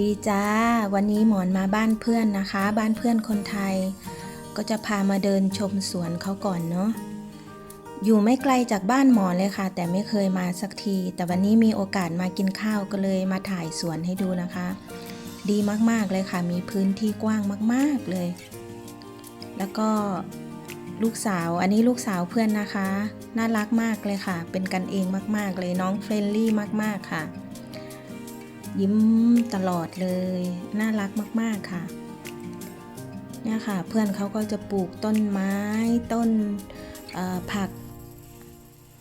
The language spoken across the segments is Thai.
ดีจ้า วันนี้หมอนมาบ้านเพื่อนนะคะ บ้านเพื่อนคนไทย ก็จะพามาเดินชมสวนเขาก่อนเนาะอยู่ไม่ไกลจากบ้านหมอนเลยค่ะ แต่ไม่เคยมาสักที แต่วันนี้มีโอกาสมากินข้าวก็เลยมาถ่ายสวนให้ดูนะคะ ดีมากๆเลยค่ะ มีพื้นที่กว้างมากๆเลย แล้วก็ลูกสาว อันนี้ลูกสาวเพื่อนนะคะ น่ารักมากเลยค่ะ เป็นกันเองมากๆเลยน้องเฟรนลี่มากๆค่ะ ยิ้มตลอดเลย น่ารักมาก ๆ ค่ะ เนี่ยค่ะ เพื่อนเขาก็จะปลูกต้นไม้ต้นผัก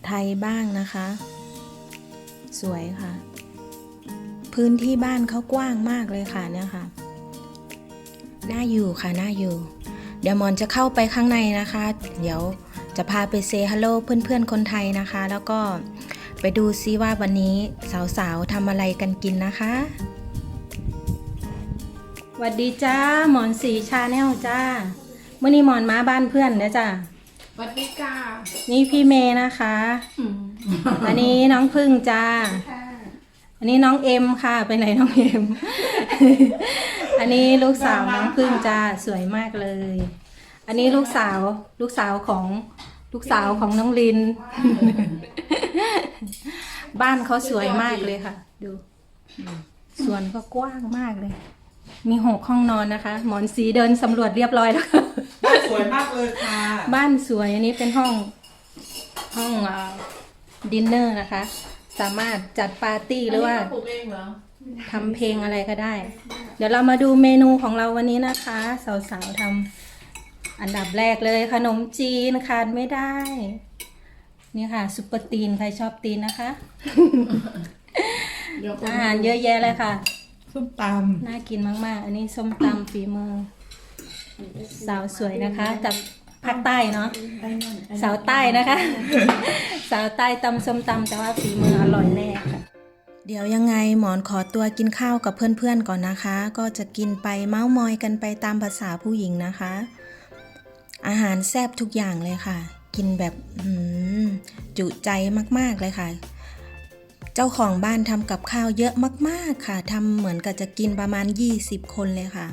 ไทยบ้างนะคะ สวยค่ะ พื้นที่บ้านเขากว้างมากเลยค่ะเนี่ยค่ะ น่าอยู่ค่ะ น่าอยู่ เดี๋ยวมอนจะเข้าไปข้างในนะคะ เดี๋ยวจะพาไปเซฮัลโลเพื่อนๆคนไทยนะคะ แล้วก็ ไปดูซิว่าวันนี้สาวๆทำอะไรกันกินนะคะสวัสดีจ้าหมอนสีชาแนลจ้าเมื่อนี้หมอนมาบ้านเพื่อนนะจ้าสวัสดีค่ะนี่พี่เมย์นะคะอันนี้น้องพึ่งจ้าอันนี้น้องเอ็มค่ะไปไหนน้องเอ็ม อันนี้ลูกสาวน้องพึ่งจ้าสวยมากเลย อันนี้ลูกสาวลูกสาวของลูกสาวของน้องลิน บ้านเขาสวยมากเลยค่ะ ดูสวนก็กว้างมากเลย มีหกห้องนอนนะคะ หมอนสีเดินสำรวจเรียบร้อยแล้วค่ะบ้านสวยมากเลยค่ะ บ้านสวยอันนี้เป็นห้องห้องดินเนอร์นะคะ สามารถจัดปาร์ตี้หรือว่าปลูกเองเหรอทำเพลงอะไรก็ได้ เดี๋ยวเรามาดูเมนูของเราวันนี้นะคะ สาวๆทำอันดับแรกเลยขนมจีนขาดไม่ได้ นี่ค่ะซุปเปอร์ตีนใครชอบตีนนะคะ เดี๋ยวอาหารเยอะแยะเลยค่ะ ส้มตน่ากินมากๆ อันนี้ส้มตำฝีมือ สาวสวยนะคะ จากภาคใต้เนาะสาวใต้นะคะ สาวใต้ตำส้มตำแต่ว่าฝีมืออร่อยแน่ค่ะ เดี๋ยวยังไงหมอนขอตัวกินข้าวกับเพื่อนๆก่อนนะคะ ก็จะกินไปเม้ามอยกันไปตามภาษาผู้หญิงนะคะ อาหารแซ่บทุกอย่างเลยค่ะ กินแบบจุใจมากๆเลยค่ะ เจ้าของบ้านทำกับข้าวเยอะมาก ๆค่ะทำเหมือนกับจะกินประมาณ 20 คนเลยค่ะ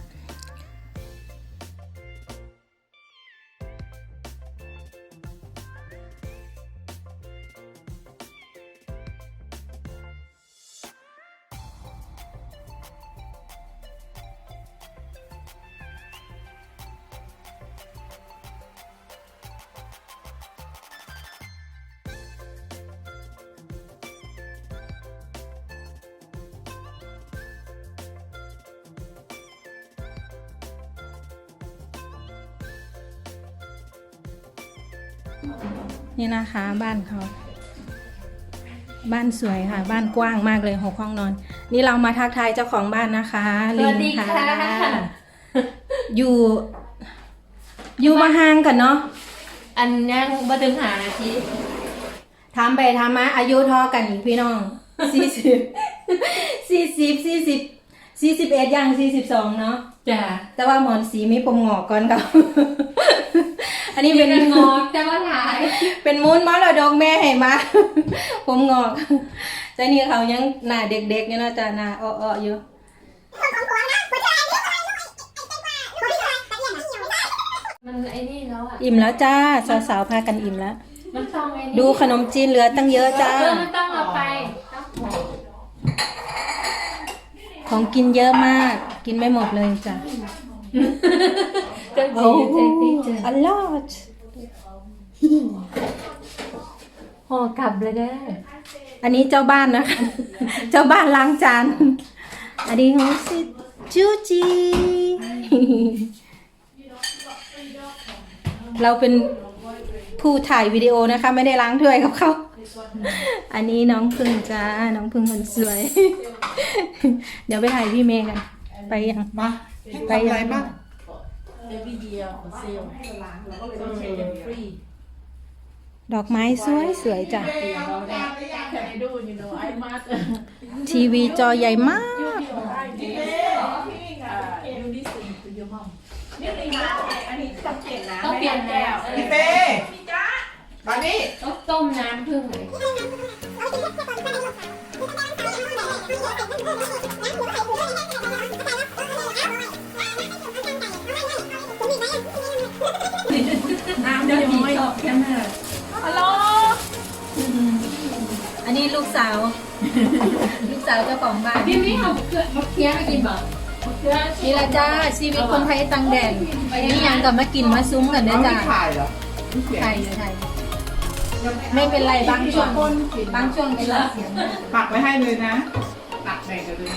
นี่นะคะ บ้านเขา บ้านสวยค่ะ บ้านกว้างมากเลยหกห้องนอน นี่เรามาทักทายเจ้าของบ้านนะคะสวัสดีค่ะ อยู่อยู่มาห่างกันเนาะอันยังมาถึงหานาทีถามไปถามมาอายุเทอกันอีกพี่น้องสี่สิบสี่สิบสี่สิบ สี่สิบเอ็ดย่างสี่สิบสองเนาะจ้ะแต่ว่าหมอนสีมีปมงอกก่อนกับ อันนี้เป็เป็นนงอกจะมาถ่าย เป็นมูลมรดกแม่ให้มา ผมงอกแต่นี่เขายังหน้าเด็กๆอยู่เนาะจ้ะหน้าอ้อๆอยู่มันไอ้นี่แล้วอะอิ่มแล้วจ้าสาวๆพากันอิ่มแล้ว มันต้องไอ้นี่ดูขนมจีนเหลือตั้งเยอะจ้า เออมันต้องเอาไปต้องห่อ ของกินเยอะมาก กินไม่หมดเลยจ้ะเจ้าโอ้จีเจ้าจีเจออลอดห่อกลับเลยเด้ออันนี้เจ้าบ้านนะคะ เจ้าบ้านล้างจาน อันนี้ของซิจูจีเราเป็นผู้ถ่ายวิดีโอนะคะ ไม่ได้ล้างถ้วยกับเขา อันนี้น้องพึ่งจ้า น้องพึ่งคนสวย เดี๋ยวไปถ่ายพี่เมย์กัน ไปยังำมาทำอะไรบ้าง every year for sale ฟรีดอกไม้สวยสวยจ้ะเราได้แค่ดู you know I must ทีวีจอใหญ่มาก you listen to your mom ต้องเปลี่ยนแล้วพี่เป้ มานี่ต้องต้มน้ำพึ่งไหน้ำจะมีชอบแค่ไหนฮัลโหลอันนี้ลูกสาว ลูกสาวเจ้าของบ้านพี่มิ้งเอาเกลือมะเขือมากินบ่นี่ละจ้าชีวิตคนไทยตังแดดนี่ยังกลับมากินมาซุ้มกันนะจ้าขายเหรอขายอยู่ไทย ไม่เป็นไรบางช่วงบางช่วงเป็นเสียงปักไว้ให้เลยนะตักแบ่งกันเลย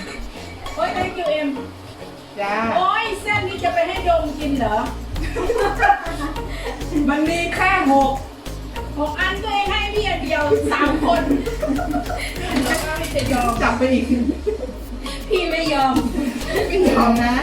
โอ้ย thank you เอ็มจ้าโอ้ยเส้นนี้จะไปให้ดมกินเหรอ มันมีแค่หกหกอันตัวเองให้พี่อันเดียวสามคนแล้วก็พี่จะยอมจับไปอีก พี่ไม่ยอม ไม่ยอมนะ